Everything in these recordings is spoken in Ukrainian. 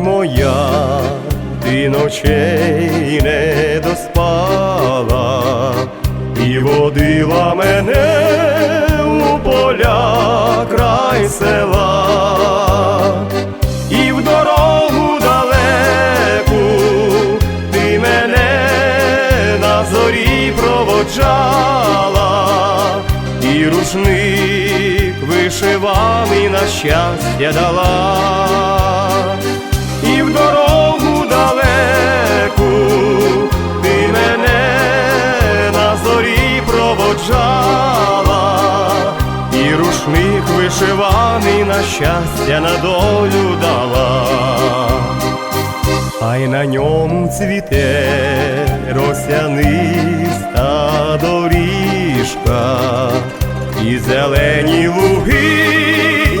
моя, ти ночей не доспала і водила мене у поля край села, і в дорогу далеку ти мене на зорі проводжала, і рушник вишиваний на щастя дала, ти мене на зорі проводжала, і рушник вишиваний на щастя на долю дала. А й на ньому цвіте росяниста доріжка, і зелені луги, й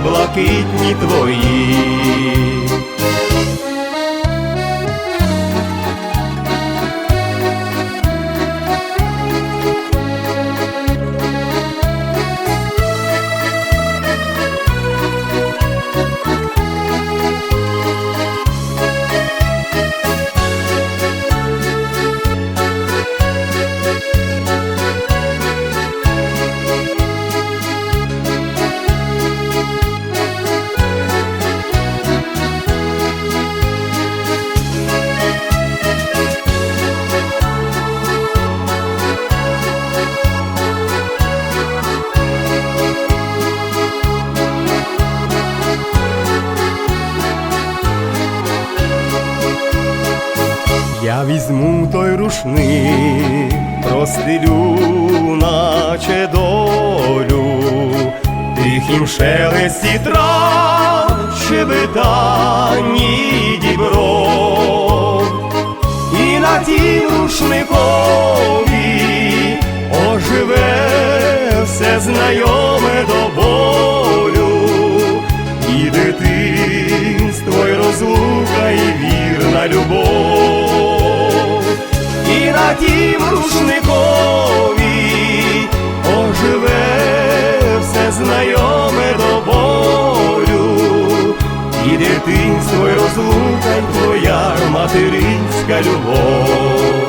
блакитні твої. Шелесті трав, щебетанні дібро, і на тім рушникові оживе все знайоме до болю, і дитинство, і розлука, і вірна любов, і на тім рушникові оживе все дитинство, і розлука, і твоя материнська любов.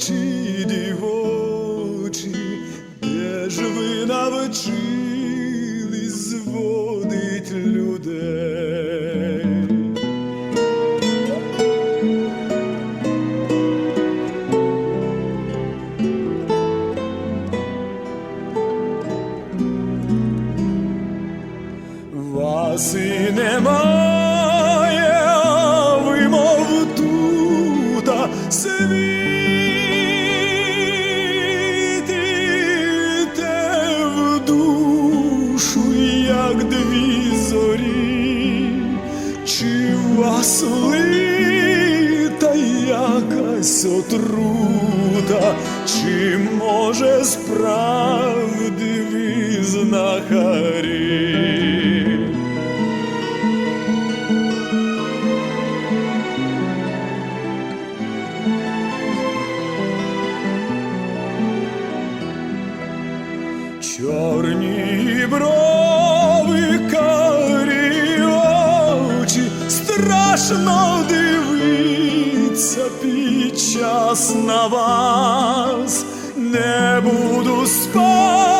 очі, дівочі, де ж ви навчили? була слита якась отрута, чи може справді візнахарі? Страшно дивиться під час на вас, не буду спати.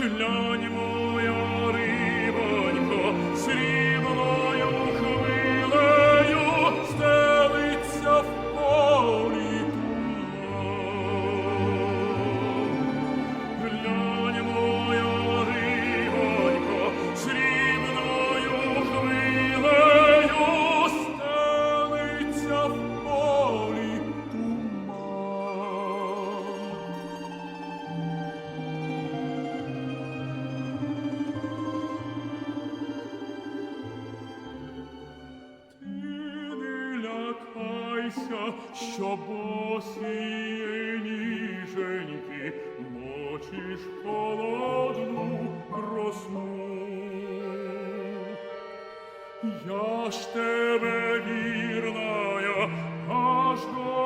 гляньмо, я рибонько, сріб. Мочиш ж холодну кросну. Я ж тебе вірна, аж до